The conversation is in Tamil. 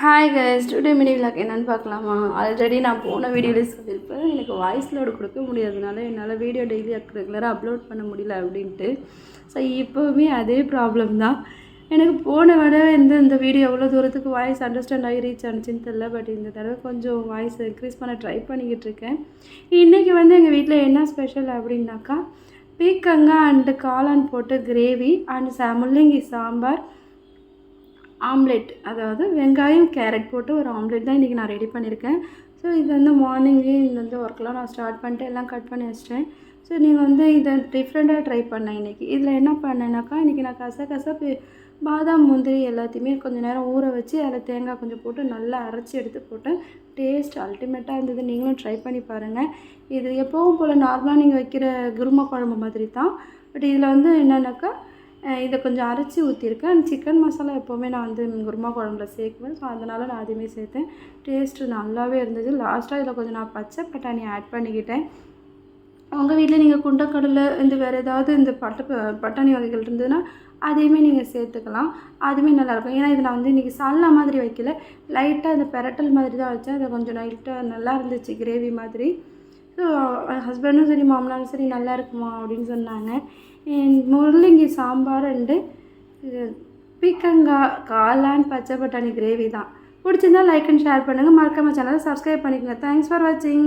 Hi guys today mini vlog என்னென்னு பார்க்கலாமா? ஆல்ரெடி நான் போன வீடியோவில் சொல்லியிருப்பேன். எனக்கு வாய்ஸ் லோடு கொடுக்க முடியாதனால என்னால் வீடியோ டெய்லி ரெகுலராக அப்லோட் பண்ண முடியல அப்படின்ட்டு. ஸோ இப்போவுமே அதே ப்ராப்ளம் தான். எனக்கு போன விட இந்த இந்த வீடியோ எவ்வளோ தூரத்துக்கு வாய்ஸ் அண்டர்ஸ்டாண்ட் ஆகி ரீச் ஆனிச்சின்னு தெரில பட் இந்த தடவை கொஞ்சம் வாய்ஸ் இன்க்ரீஸ் பண்ண ட்ரை பண்ணிக்கிட்டு இருக்கேன். இன்றைக்கி வந்து எங்கள் வீட்டில் என்ன ஸ்பெஷல் அப்படின்னாக்கா பீக்கங்காய் அண்டு காளான் போட்டு கிரேவி அண்ட் சா முள்ளங்கி சாம்பார். ஆம்லெட் அதாவது வெங்காயம் கேரட் போட்டு ஒரு ஆம்லெட் தான் இன்றைக்கி நான் ரெடி பண்ணியிருக்கேன். ஸோ இது வந்து மார்னிங்லேயே இந்த வந்து ஒர்க்லாம் நான் ஸ்டார்ட் பண்ணிட்டு எல்லாம் கட் பண்ணி வச்சிட்டேன். ஸோ நீங்கள் வந்து இதை டிஃப்ரெண்ட்டாக ட்ரை பண்ணேன் இன்றைக்கி இதில் என்ன பண்ணேன்னாக்கா இன்றைக்கி நான் கச பாதாம் முந்திரி எல்லாத்தையுமே கொஞ்சம் நேரம் ஊற வச்சு அதில் தேங்காய் கொஞ்சம் போட்டு நல்லா அரைச்சி எடுத்து போட்டேன். டேஸ்ட் அல்டிமேட்டாக இருந்தது. நீங்களும் ட்ரை பண்ணி பாருங்கள் இது எப்போவும் போல் நார்மலாக நீங்கள் வைக்கிற குருமா குழம்பு மாதிரி தான். பட் இதில் வந்து என்னென்னாக்கா இதை கொஞ்சம் அரைச்சி ஊற்றிருக்கேன் சிக்கன் மசாலா எப்போவுமே நான் வந்து குருமா குழம்புல சேர்க்குவேன். ஸோ அதனால் நான் அதையுமே சேர்த்தேன். டேஸ்ட்டு நல்லாவே இருந்தது. லாஸ்ட்டாக இதில் கொஞ்சம் நான் பச்சை பட்டாணி ஆட் பண்ணிக்கிட்டேன். உங்கள் வீட்டில் நீங்கள் குண்டக்கடலை இந்த வேறு ஏதாவது இந்த பட்ட பட்டாணி வகைகள் இருந்ததுன்னா அதையுமே நீங்கள் சேர்த்துக்கலாம். அதுவுமே நல்லாயிருக்கும் ஏன்னா இதில் நான் வந்து இன்றைக்கி சல்லா மாதிரி வைக்கல. லைட்டாக இந்த பெரட்டல் மாதிரி தான் வச்சேன். அதை கொஞ்சம் லைட்டாக நல்லா இருந்துச்சு கிரேவி மாதிரி. ஸோ ஹஸ்பண்டும் சரி மாமனாரும் சரி நல்லா இருக்குமா அப்படின்னு சொன்னாங்க. And முள்ளங்கி சாம்பார் அண்டு பீக்கங்காய் காளான் பச்சை பட்டாணி கிரேவி தான். பிடிச்சிருந்தா லைக் அண்ட் ஷேர் பண்ணுங்கள் மறக்காம சேனலை சப்ஸ்கிரைப் பண்ணிக்கோங்க. தேங்க்ஸ் ஃபார் வாட்சிங்